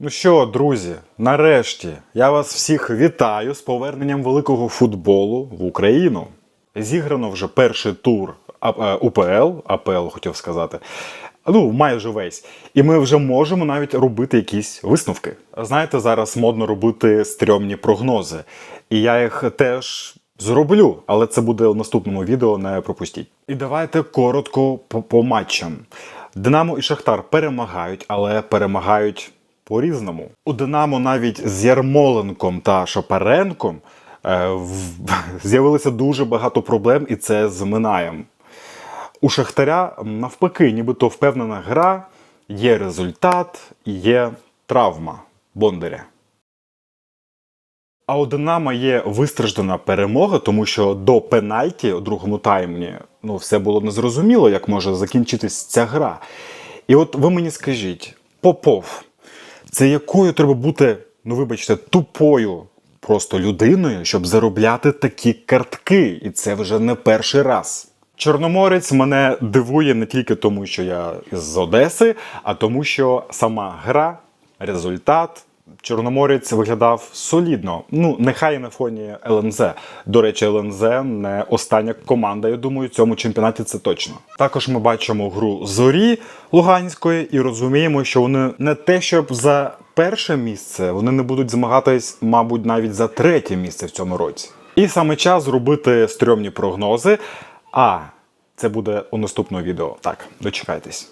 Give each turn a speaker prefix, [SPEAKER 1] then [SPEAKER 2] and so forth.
[SPEAKER 1] Ну що, друзі, нарешті я вас всіх вітаю з поверненням великого футболу в Україну. Зіграно вже перший тур е, УПЛ, АПЛ хотів сказати. Ну, майже весь. І ми вже можемо навіть робити якісь висновки. Знаєте, зараз модно робити стрьомні прогнози. І я їх теж зроблю, але це буде у наступному відео, не пропустіть. І давайте коротко по, по матчам. Динамо і Шахтар перемагають, але перемагають по-різному. У Динамо навіть з Ярмоленком та Шапаренком е, з'явилося дуже багато проблем, і це з Минаєм. У Шахтаря навпаки, нібито впевнена гра, є результат є травма Бондаря. А у Динамо є вистраждана перемога, тому що до пенальті у другому таймі ну, все було незрозуміло, як може закінчитись ця гра. І от ви мені скажіть, Попов, це якою треба бути, ну вибачте, тупою просто людиною, щоб заробляти такі картки, і це вже не перший раз. Чорноморець мене дивує не тільки тому, що я з Одеси, а тому, що сама гра, результат. Чорноморець виглядав солідно. Ну, нехай на фоні ЛНЗ. До речі, ЛНЗ не остання команда, я думаю, в цьому чемпіонаті це точно. Також ми бачимо гру зорі Луганської і розуміємо, що вони не те, щоб за перше місце, вони не будуть змагатись, мабуть, навіть за третє місце в цьому році. І саме час зробити стрьомні прогнози. А це буде у наступному відео. Так, дочекайтесь.